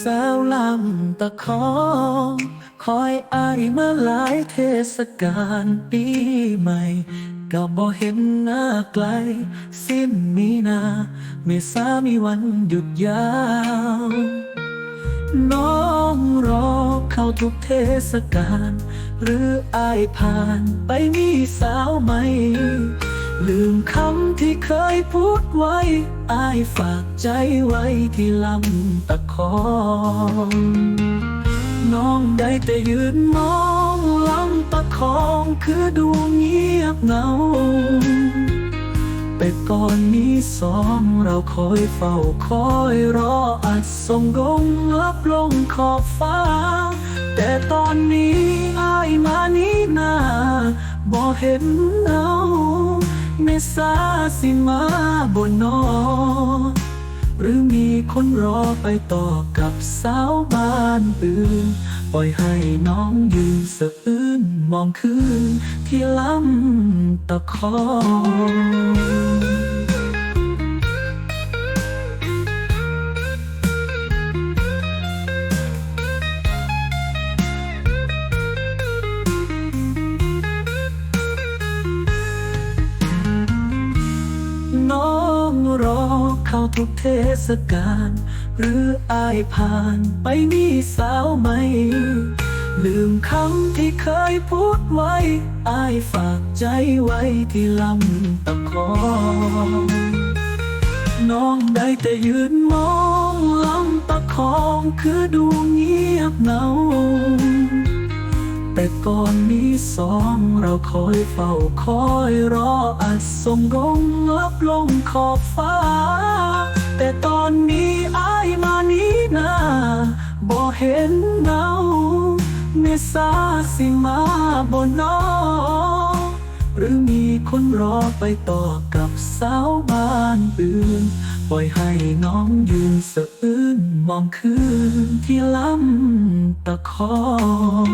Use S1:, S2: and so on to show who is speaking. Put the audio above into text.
S1: สาวลำตะคองคอยอายมาหลายเทศกาลปีใหม่ก็บ่เห็นหน้าไกล สิ้นมีนาเมษามีวันหยุดยาว น้องรอเข้าทุกเทศกาลหรืออายผ่านไปมีสาวใหม่ ลืมคำที่เคยพูดไว้ อายฝากใจไว้ที่ลำตะคองน้องได้แต่ยืนมองลำตะคองคือดูเงียบเงา แต่ก่อนนี้สองเราคอยเฝ้าคอยรออัดส่งลงรับลงขอบฟ้า แต่ตอนนี้อายมานี้นาบ่เห็นเงา เมษาสิมาบนนอ หรือมีคนรอไปต่อกับสาวบ้านอื่น ปล่อยให้น้องยืนสะอื้นมองคืนที่ลำตะคอง รอเข้าทุกเทศกาลหรืออายผ่านไปมีสาวใหม่ลืมคำที่เคยพูดไว้ อายฝากใจไว้ที่ลำตะคองน้องได้แต่ยืนมองลำตะคองคือดูเงียบเหงา แต่ก่อนนี้สองเราคอยเฝ้าคอยรออัดส่งลงรับลงขอบฟ้า แต่ตอนนี้อายมานี้นาบ่เห็นเงาเมษาสิมาบนนอหรือมีคนรอไปต่อกับสาวบ้านอื่น ปล่อยให้น้องยืนสะอื้นมองคืนที่ลำตะคอง